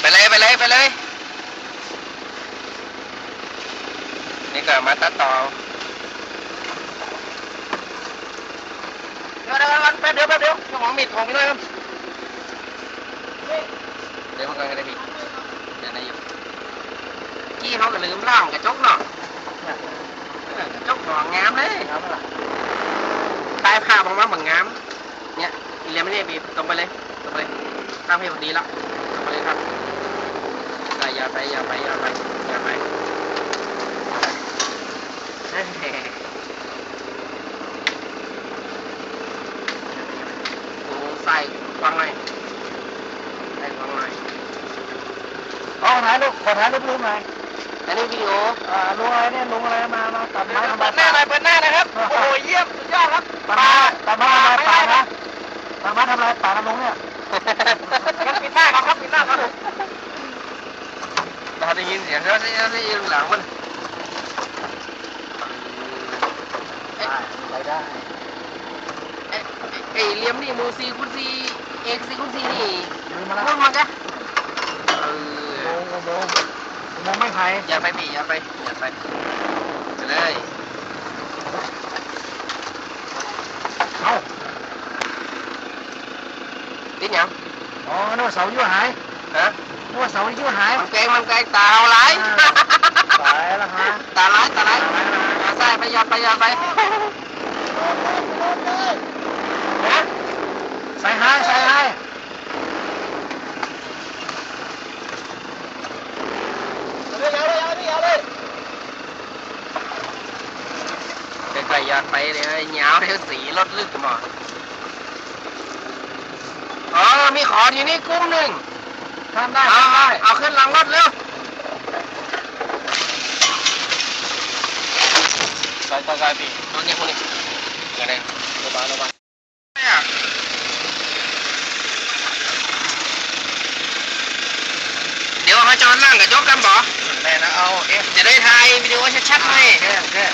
ไปเลยไปเลยไปเลย นี่ก็มาตัดต่อเดี๋ยวเดี๋ยวแป๊บเดียวแป๊บเดียวสมองมีดของพี่ด้วยครับเดี๋ยวมันก็ได้พี่เดี๋ยวได้อยู่กี้เขาก็ลืมล่างกระจกเนาะเออกระจกหองงามเลยใต้ภาพออกมาเหมือนงาม เนี่ยอีเลียไม่ได้บีบตรงไปเลยตรงไปเลยข้างพี่พอดีแล้วตรงไป เลยครับอย่าไปอย่าไปอย่าไปอย่าไปเฮ้ยโอ้ใส่ฟังหน่อยใส่ฟังหน่อยเอถ่ายรูปขอถ่ายรูปลุงหน่อยอันนี้วิดีโออ่าลุงอะไรเนี่ยลุงอะไรมามาตัดไม้ทำเปิดหน้าหน่อยเปิดหน้านะครับ โอ้โหเยี่ยมสุดยอดครับตัดไม้ตัดไม้ทำไมป่านะตัดไม้ทำอะไรป่านะลุงเนี่ย ปิดหน้าเขาครับปิดหน้าเขาเราได้ยินเสียงเขาได้ได้ยินหลังมันได้ไปได้เอ๊ะไอ้เหลี่ยมนี่มูซีคุณซีเอกซีคุณซีนี่ลืมมาแล้วรุ่นมันจ้ะเอโมองโมงโมงโมงไม่ไผ่อย่าไปพี่อย่าไปอย่าไปไปเลย เอ้า ติดหยัง อ๋อนึกว่าเสายั่วหายฮะนึกว่าเสายั่วหาย มันแกงมันแกงตาเอาไรตายแล้วฮะ ตาไรตาไรอย่าใส่ไปอย่าไปอย่าไปฮะใส่หายใส่หายใกล้ๆอยากไปเลยเหนียวเดี๋ยวสีรถลึกหน่อย อ๋อมีขออยู่นี่กุ้มหนึ่งทำได้เอาทำได้เอาขึ้นหลังรถเร็วไปไปไปพี่รถนี่คนนี้เกิดอะไรระบายระบายเดี๋ยวเขาจอดนั่งกับโจ๊กกันบ่แม่นะเอาเอ๊ะจะได้ถ่ายวิดีโอชัดๆให้แค่แค่